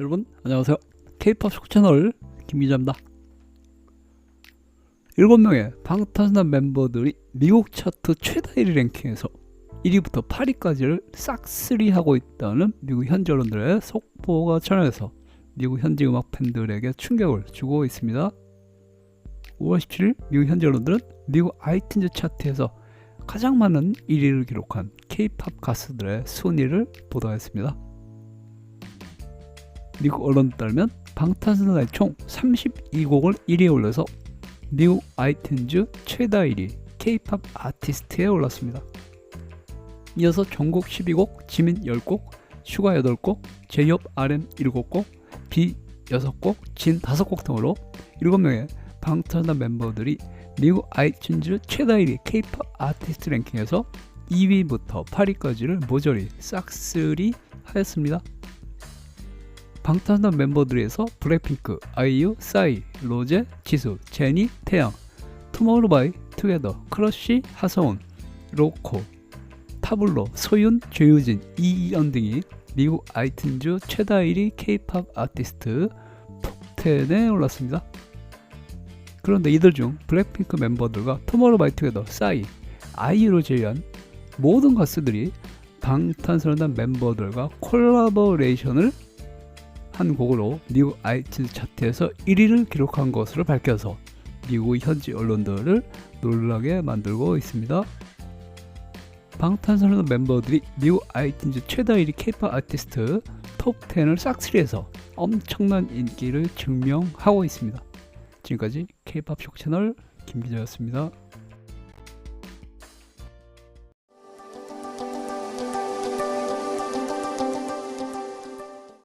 여러분 안녕하세요. K-pop 쇼 채널 김기자입니다. 7명의 방탄소년 멤버들이 미국 차트 최다 1위 랭킹에서 1위부터 8위까지를 싹쓸이 하고 있다는 미국 현지 언론들의 속보가 전해서 미국 현지 음악 팬들에게 충격을 주고 있습니다. 5월 17일 미국 현지 언론들은 미국 아이튠즈 차트에서 가장 많은 1위를 기록한 K-팝 가수들의 순위를 보도했습니다. 미국 언론 따르면 방탄소년단이 총 32곡을 1위에 올려서 미국 아이튠즈 최다 1위 K-팝 아티스트에 올랐습니다. 이어서 전곡 12곡, 지민 10곡, 슈가 8곡, 제이홉 RM 7곡, 비 6곡, 진 5곡 등으로 7명의 방탄소년단 멤버들이 미국 아이튠즈 최다 1위 K-팝 아티스트 랭킹에서 2위부터 8위까지를 모조리 싹쓸이 하였습니다. 방탄소년 멤버들에서 블랙핑크, 아이유, 싸이, 로제, 지수, 제니, 태양, 투모로우바이, 투게더, 크러쉬, 하서운, 로코, 타블로, 소윤, 조유진, 이이연 등이 미국 아이튠즈 최다 1위 K-팝 아티스트 톱10에 올랐습니다. 그런데 이들 중 블랙핑크 멤버들과 투모로우바이 투게더, 싸이, 아이유를 제외한 모든 가수들이 방탄소년단 멤버들과 콜라보레이션을 한 곡으로 미국 아이튠즈 차트에서 1위를 기록한 것으로 밝혀서 미국 현지 언론들을 놀라게 만들고 있습니다. 방탄소년단 멤버들이 미국 아이튠즈 최다 1위 K-pop 아티스트 톱 10을 싹쓸이해서 엄청난 인기를 증명하고 있습니다. 지금까지 K-pop 쇼 채널 김기자였습니다.